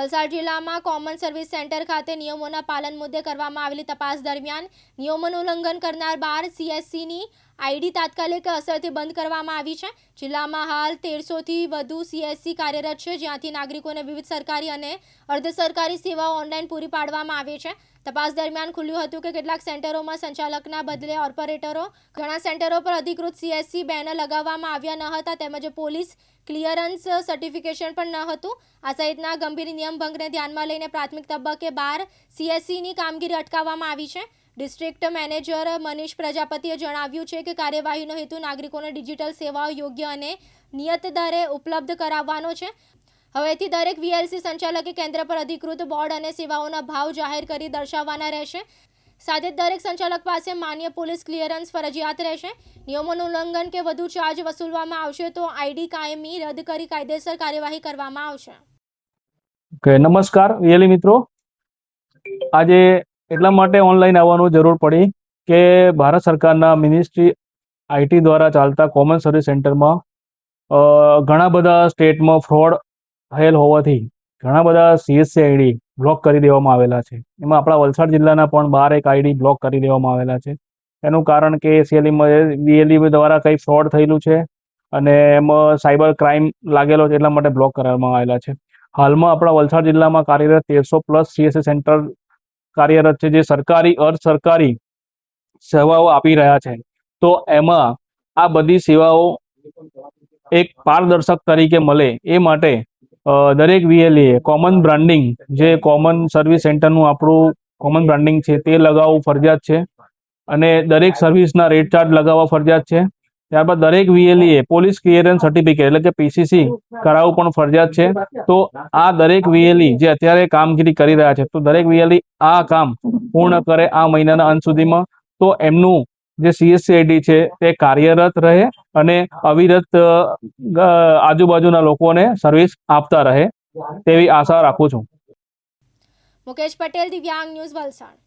વલસાડ જિલ્લામાં common service centre ખાતે નિયમોના પાલન મુદ્દે કરવામાં આવેલી તપાસ દરમિયાન નિયમોનું ઉલ્લંઘન કરનાર બાર સીએસસીની આઈડી તાત્કાલિક અસરથી બંધ કરવામાં આવી છે. જિલ્લામાં હાલ તેરસોથી વધુ સીએસસી કાર્યરત છે, જ્યાંથી નાગરિકોને વિવિધ સરકારી અને અર્ધ સરકારી સેવાઓ ઓનલાઈન પૂરી પાડવામાં આવે છે. તપાસ દરમિયાન ખુલ્યું હતું કે કેટલાક સેન્ટરોમાં સંચાલકના બદલે ઓપરેટરો, ઘણા સેન્ટરો પર અધિકૃત સીએસસી બેનર લગાવવામાં આવ્યા ન હતા તેમજ પોલીસ ક્લિયરન્સ સર્ટિફિકેશન પણ ન હતું. આ સહિતના ગંભીર નિયમભંગને ધ્યાનમાં લઈને પ્રાથમિક તબક્કે બાર સીએસસીની કામગીરી અટકાવવામાં આવી છે. ડિસ્ટ્રિક્ટ મેનેજર મનીષ પ્રજાપતિએ જણાવ્યું છે કે કાર્યવાહીનો હેતુ નાગરિકોને ડિજિટલ સેવાઓ યોગ્ય અને નિયત દરે ઉપલબ્ધ કરાવવાનો છે. હવેથી દરેક વીએલસી સંચાલકે કેન્દ્ર પર અધિકૃત બોર્ડ અને સેવાઓના ભાવ જાહેર કરી દર્શાવવાના રહેશે. સાથે દરેક સંચાલક પાસે માન્ય પોલીસ ક્લિયરન્સ ફરજિયાત રહેશે. નિયમોનું ઉલ્લંઘન કે વધુ ચાર્જ વસૂલવામાં આવશે તો આઈડી કાયમી રદ કરી કાયદેસર કાર્યવાહી કરવામાં આવશે. નમસ્કાર રિયલી મિત્રો. આજે એટલા માટે ઓનલાઈન આવવાનું જરૂર પડી કે ભારત સરકારના મિનિસ્ટ્રી આઈટી દ્વારા ચાલતા કોમન સર્વિસ સેન્ટરમાં ઘણા બધા સ્ટેટમાં ફ્રોડ થયેલ હોવાથી ઘણા બધા સીએસસી આઈડી બ્લોક કરી દેવામાં આવેલા છે. એમાં આપણા વલસાડ જિલ્લાના પણ બાર એક આઈડી બ્લોક કરી દેવામાં આવેલા છે. એનું કારણ કે સીએલઈમાં વીએલઈ દ્વારા કંઈ ફ્રોડ થયેલું છે અને એમાં સાયબર ક્રાઇમ લાગેલો છે એટલા માટે બ્લોક કરવામાં આવેલા છે. હાલમાં આપણા વલસાડ જિલ્લામાં કાર્યરત તેરસો પ્લસ સીએસસી સેન્ટર કાર્યરત છે, જે સરકારી અર્ધ સરકારી સેવાઓ આપી રહ્યા છે. તો એમાં આ બધી સેવાઓ એક પારદર્શક તરીકે મળે એ માટે દરેક વીએલએ કોમન બ્રાન્ડિંગ જે કોમન સર્વિસ સેન્ટરનું આપણું કોમન બ્રાન્ડિંગ છે, તે લગાવવું ફરજિયાત છે. અને દરેક સર્વિસના રેટ ચાર્ટ લગાવવા ફરજિયાત છે. ત્યારબાદ દરેક વીએલએ પોલીસ ક્લિયરન્સ સર્ટિફિકેટ એટલે કે પીસીસી કરાવવું પણ ફરજિયાત છે. તો આ દરેક વીએલઈ જે અત્યારે કામગીરી કરી રહ્યા છે, તો દરેક વીએલઈ આ કામ પૂર્ણ કરે આ મહિનાના અંત સુધીમાં. તો એમનું જે સીએસસીઆઈડી છે, તે કાર્યરત રહે અને અવિરત આજુબાજુના લોકોને સર્વિસ આપતા રહે. તેવી આશા રાખું છું. મુકેશ પટેલ, દિવ્યાંગ ન્યૂઝ વલસાડ.